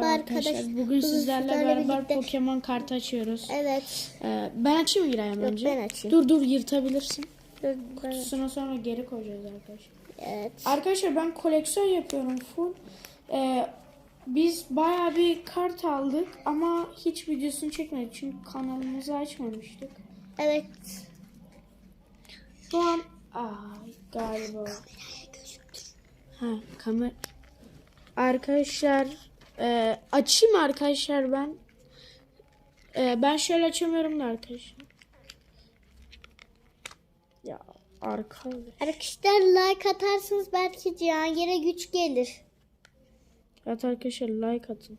Merhaba arkadaşlar. arkadaş. Bugün sizlerle beraber birlikte- Pokemon kartı açıyoruz. Evet. Ee, ben açayım mı Giray'ım Yok, önce? ben açayım. Dur dur yırtabilirsin. Dur, ben- Kutusuna sonra geri koyacağız arkadaşlar. Evet. Arkadaşlar ben koleksiyon yapıyorum full. Ee, biz bayağı bir kart aldık ama hiç videosunu çekmedik çünkü kanalımızı açmamıştık. Evet. Şu an ay galiba. Ha kamera. Arkadaşlar e, açayım arkadaşlar ben. E, ben şöyle açamıyorum da arkadaşlar. Ya arkadaş. Arkadaşlar like atarsanız belki Cihangir'e güç gelir. Evet arkadaşlar like atın.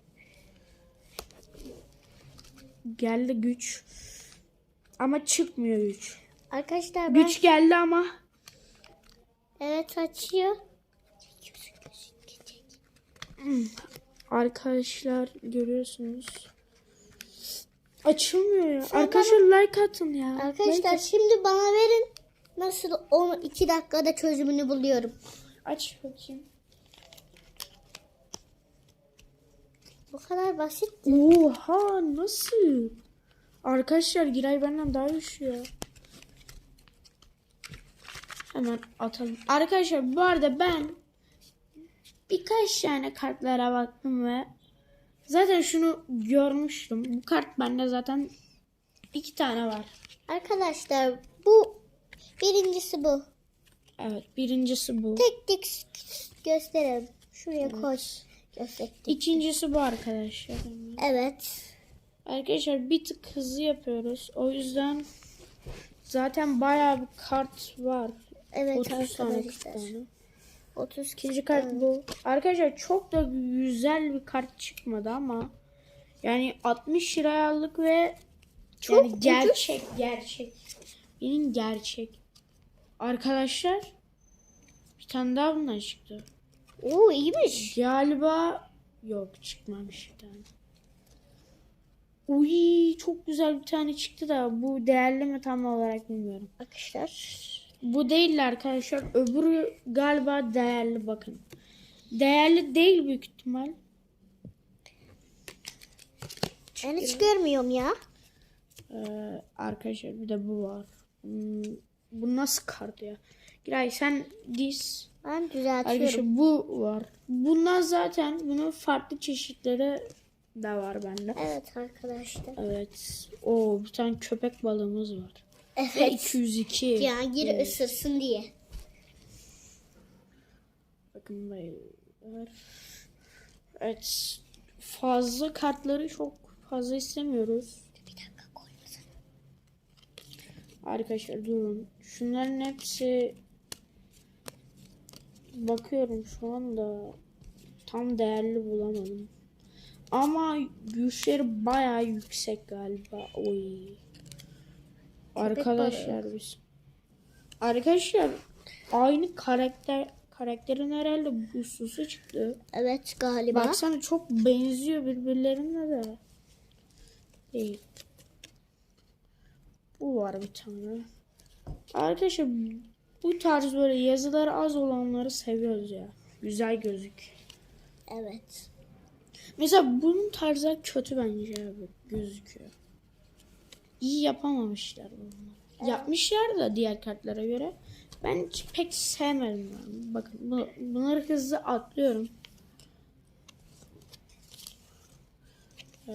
Geldi güç. Ama çıkmıyor güç. Arkadaşlar ben... Güç geldi ama Evet açıyor. Arkadaşlar görüyorsunuz. Açılmıyor ya. Sen Arkadaşlar like atın ya. Like Arkadaşlar at- şimdi bana verin. Nasıl onu iki dakikada çözümünü buluyorum. aç bakayım. Bu kadar basit. Oha nasıl? Arkadaşlar Giray benden daha güçlü ya. Hemen atalım. Arkadaşlar bu arada ben birkaç tane kartlara baktım ve zaten şunu görmüştüm. Bu kart bende zaten iki tane var. Arkadaşlar bu birincisi bu. Evet birincisi bu. Tek tek gösterelim. Şuraya koş. Gösterdik. İkincisi bu arkadaşlar. Evet. Arkadaşlar bir tık hızlı yapıyoruz. O yüzden zaten bayağı bir kart var. Evet 30 tane 40 arkadaşlar. tane. 30 İkinci kart bu. Arkadaşlar çok da güzel bir kart çıkmadı ama yani 60 liraya aldık ve Çok yani ucuz. gerçek gerçek. Benim gerçek. Arkadaşlar bir tane daha bundan çıktı. Oo iyiymiş. Galiba yok çıkmamış bir tane. Uy çok güzel bir tane çıktı da bu değerli mi tam olarak bilmiyorum. Arkadaşlar. Bu değil arkadaşlar. Öbürü galiba değerli bakın. Değerli değil büyük ihtimal. Ben hiç görmüyorum ya. Ee, arkadaşlar bir de bu var. Hmm, bu nasıl kart ya? Giray sen diz. Ben düzeltiyorum. Arkadaşlar bu var. Bunlar zaten bunun farklı çeşitleri de var bende. Evet arkadaşlar. Evet. O bir tane köpek balığımız var. Ve Evet. 202. Cihangir ısırsın diye. Bakın böyle. Evet. Fazla kartları çok fazla istemiyoruz. Bir dakika koymasana. Arkadaşlar durun. Şunların hepsi bakıyorum şu anda tam değerli bulamadım. Ama güçleri bayağı yüksek galiba. Oy. Arkadaşlar biz. Arkadaşlar aynı karakter karakterin herhalde bu susu çıktı. Evet galiba. Baksana çok benziyor birbirlerine de. Değil. Bu var bir tane. Arkadaşlar bu tarz böyle yazıları az olanları seviyoruz ya. Güzel gözük. Evet. Mesela bunun tarzı kötü bence abi gözüküyor. İyi yapamamışlar bunu. Yapmışlar da diğer kartlara göre. Ben hiç pek sevmedim yani. Bakın bu, bunları hızlı atlıyorum. Ee,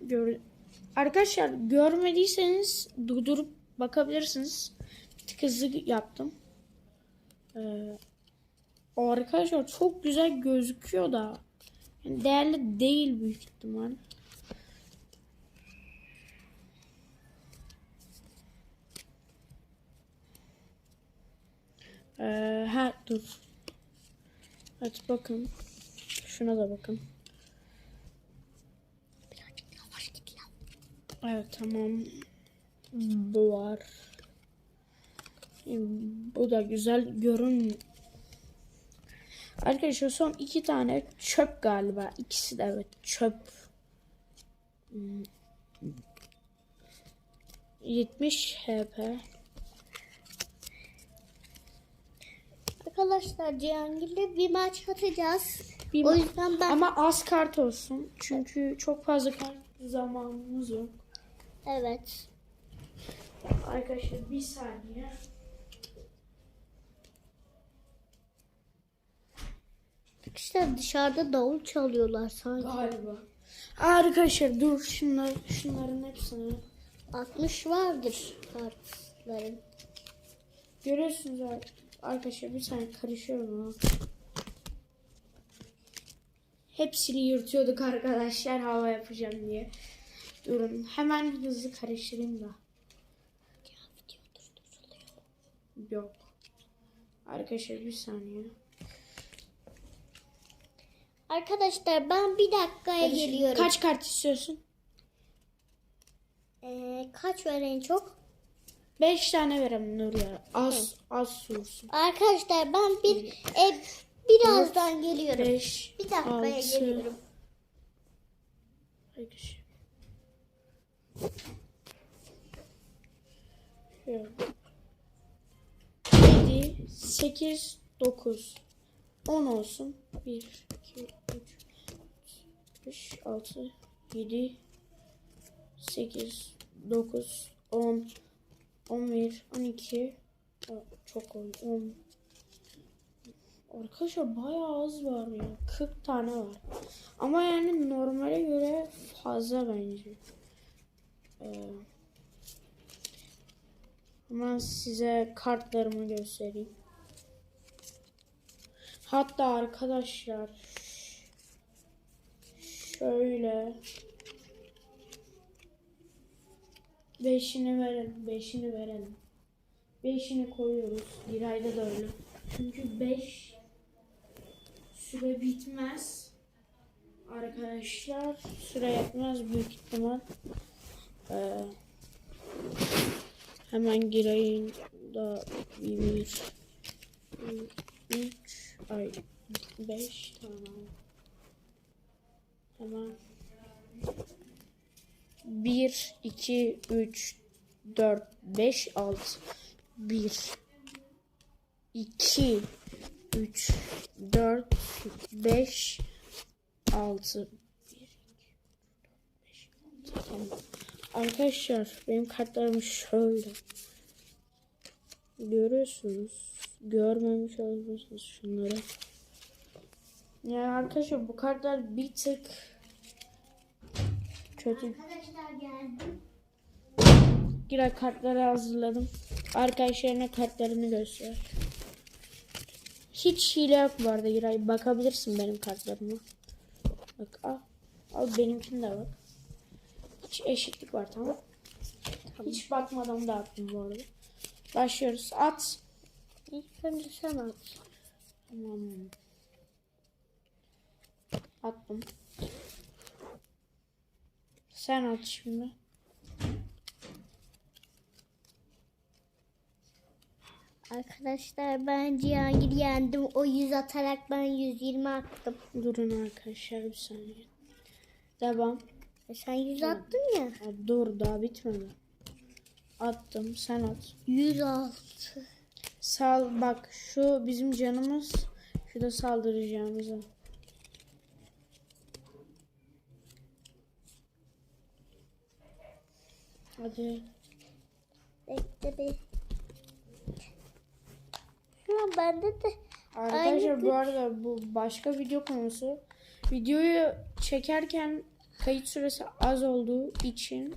gör, arkadaşlar görmediyseniz durdurup bakabilirsiniz. Bir tık hızlı yaptım. Ee, arkadaşlar çok güzel gözüküyor da yani değerli değil büyük ihtimal. Ee, ha dur. Evet bakın. Şuna da bakın. Evet tamam. Bu var. Bu da güzel görün. Arkadaşlar son iki tane çöp galiba. İkisi de evet çöp. Hmm. 70 HP. Arkadaşlar Cihangir'le bir maç atacağız. Bir O yüzden ben Ama az kart olsun. Çünkü çok fazla kart zamanımız yok. evet. Arkadaşlar bir saniye. İşte dışarıda davul çalıyorlar sanki. Galiba. Arkadaşlar dur şunlar, şunların hepsini. 60 vardır kartların. Görüyorsunuz ar- arkadaşlar bir saniye karışıyorum ama. Hepsini yırtıyorduk arkadaşlar hava yapacağım diye. Durun hemen hızlı karıştırayım da. Yok. Arkadaşlar bir saniye. Arkadaşlar ben bir dakikaya geliyorum. Kaç kart istiyorsun? Ee, kaç var en çok? 5 tane verem Nur ya. Az az sürsün. Arkadaşlar ben bir e, birazdan geliyorum. 5 Bir dakikaya altı, geliyorum. Arkadaşlar. Şöyle. 7 8 9 10 olsun. 1 2 3 5 6 7 8 9 10 11 12 Aa, çok oldu 10 Arkadaşlar bayağı az var ya. 40 tane var. Ama yani normale göre fazla bence. Ee, hemen size kartlarımı göstereyim. Hatta arkadaşlar şöyle Beşini verelim. Beşini verelim. Beşini koyuyoruz. Bir ayda da öyle. Çünkü beş süre bitmez. Arkadaşlar süre yetmez büyük ihtimal. Ee, hemen gireyim da bir, bir, üç, ay beş tamam. Hemen 1, 2, 3, 4, 5, 6. 1, 2, 3, 4, 5, 6. 1, 2, 5, 6. Tamam. Arkadaşlar benim kartlarım şöyle. Görüyorsunuz. Görmemiş olabilirsiniz şunları. Yani arkadaşlar bu kartlar bir tık kötü Arkadaşlar geldim. Giray kartları hazırladım. Arkadaşlarına kartlarını göster. Hiç hile yok bu arada Giray. Bakabilirsin benim kartlarıma. Bak al. Al benimkini de bak. Hiç eşitlik var tamam. Hiç bakmadan dağıttım bu arada. Başlıyoruz. At. İlk önce sen at. Tamam. Attım. Sen at şimdi. Arkadaşlar ben Cihangir yendim. O 100 atarak ben 120 attım. Durun arkadaşlar bir saniye. Devam. E sen 100 attın ya. Dur daha bitmedi. Attım sen at. 106. Sal bak şu bizim canımız şu da saldıracağımıza. Hadi. Bekle bir. Şu an bende de Arkadaşlar Aynı bu arada bu başka video konusu. Videoyu çekerken kayıt süresi az olduğu için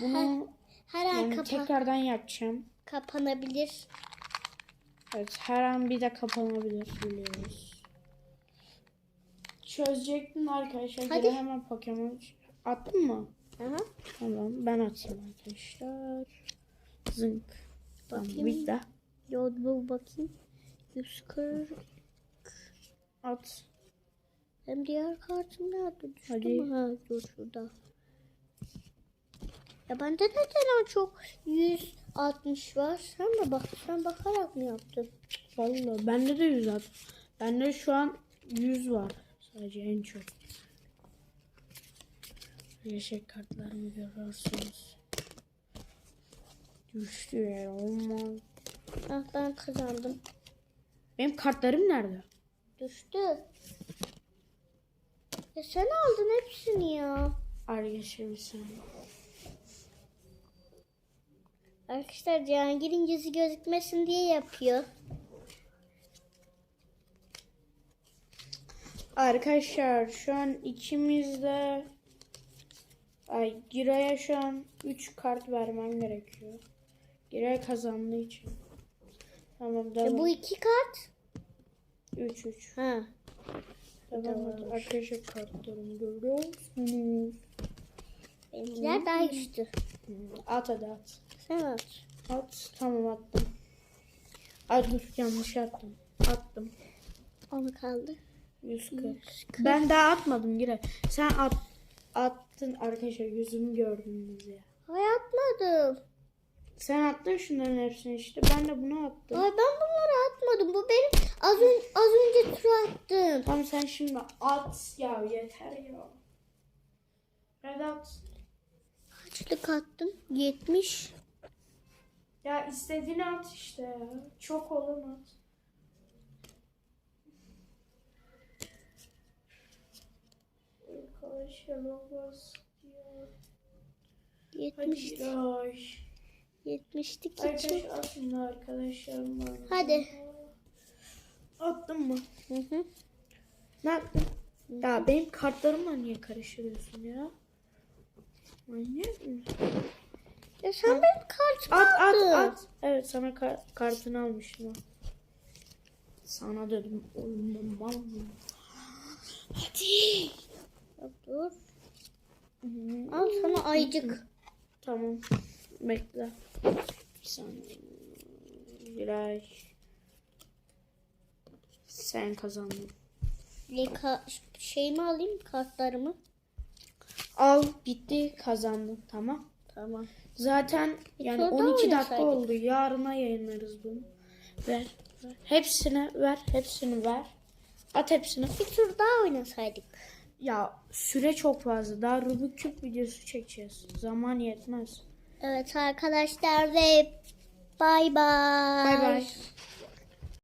bunu her an yani kapa- tekrardan yapacağım. kapanabilir. Evet her an bir de kapanabilir biliyoruz. Çözecektim arkadaşlar. Hadi. Geri hemen Pokemon attın mı? Aha. Tamam ben atayım arkadaşlar. Zınk. Tamam Bakayım. bitti. Yolda bakayım. 140. At. Hem diğer kartım nerede düştü Hadi. mü? Ha dur şurada. Ya bende neden çok 160 var? Sen de bak sen bakarak mı yaptın? Vallahi bende de 100 at. Bende şu an 100 var. Sadece en çok. Yeşil kartlarımı görüyorsunuz. Düştü ya olmaz. Ah ben kazandım. Benim kartlarım nerede? Düştü. Ya sen aldın hepsini ya. Arkadaşlar saniye. Arkadaşlar Cihangir'in yüzü gözükmesin diye yapıyor. Arkadaşlar şu an ikimiz de Ay Giray'a şu an 3 kart vermem gerekiyor. Giray kazandığı için. Tamam Ya devam. bu iki kart. 3 3. Ha. Devam et. Arkadaşlar kartlarımı görüyor musunuz? Benimkiler daha güçlü. At hadi at. Sen at. At. Tamam attım. Ay dur yanlış attım. Attım. Onu kaldı. 140. Ben daha atmadım Giray. Sen at, attın arkadaşlar yüzümü gördünüz ya. Ay atmadım. Sen attın şunların hepsini işte. Ben de bunu attım. Ay ben bunları atmadım. Bu benim az, ön, az önce tur attım. Tamam sen şimdi at ya yeter ya. Hadi at. Kaçlık attım? 70. Ya istediğini at işte ya. Çok olan at. Arkadaşlar olmaz ya. 70. Hadi ay. 70'lik için. Arkadaşlar atın arkadaşlarım var. Hadi. Attın mı? Hı hı. Ne yaptın? Ya benim kartlarımla niye karıştırıyorsun ya? Manyak mısın? Ya sen benim kartımı At at aldın. at. Evet sana kar- kartını almıştım. ha. Sana dedim olmam. Hadi. Ya Dur. Al sana ayıcık. Tamam. Bekle. Bir saniye. Biray. Sen kazandın. Bir ka- şeyimi alayım kartlarımı. Al bitti kazandın tamam. Tamam. Zaten yani tur daha 12 dakika oldu. Yarına yayınlarız bunu. Ver. ver. Hepsini ver. Hepsini ver. At hepsini. Bir tur daha oynasaydık. Ya süre çok fazla. Daha Rubik küp videosu çekeceğiz. Zaman yetmez. Evet arkadaşlar ve bay bay. Bay bay.